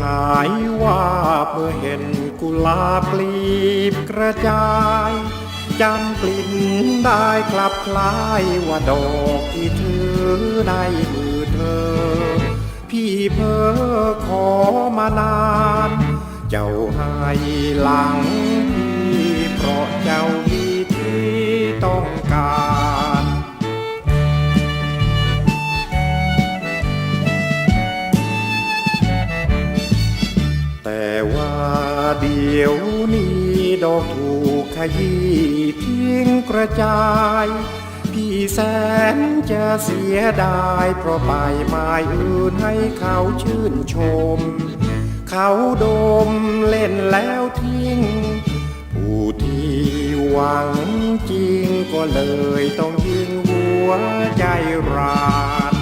หายว่าเมื่อเห็นกุหลาบลีบกระจายจำกลิ่นได้กลับคล้ายว่าดอกที่ถือในมือเธอ พี่เพ้อขอมานาน เจ้าให้หลังพี่เพราะเจ้า เดี๋ยวนี้ดอกถูกขยี้ทิ้งกระจาย พี่แสนจะเสียดาย เพราะไปไม้อื่นให้เขาชื่นชม เขาดมเล่นแล้วทิ้ง ผู้ที่หวังจริงก็เลยต้องยิงหัวใจราด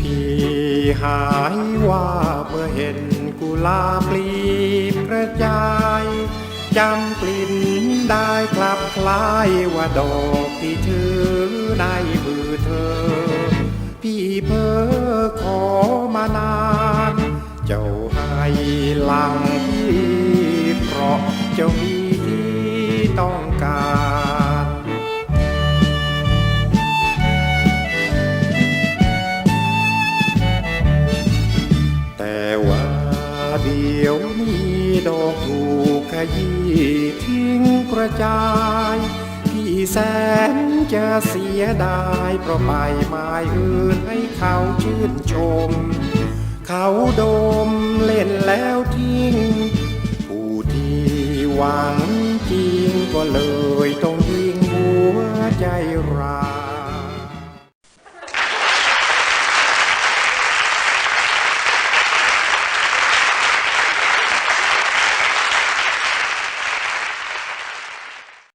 พี่หายว่าเมื่อเห็นกุหลาบปลีกระจายจำกลิ่นได้กลับคล้ายว่าดอกที่ถือในมือเธอ พี่เพ้อขอมานาน เจ้าให้หลังพี่เพราะเจ้ามีที่ต้องการ ดอกถูกขยี้ทิ้งกระจาย พี่แสนจะเสียดายเพราะไปไม้อื่นให้เขาชื่นชม เขาดมเล่นแล้วทิ้ง ผู้ที่หวังจริงก็เลยต้อง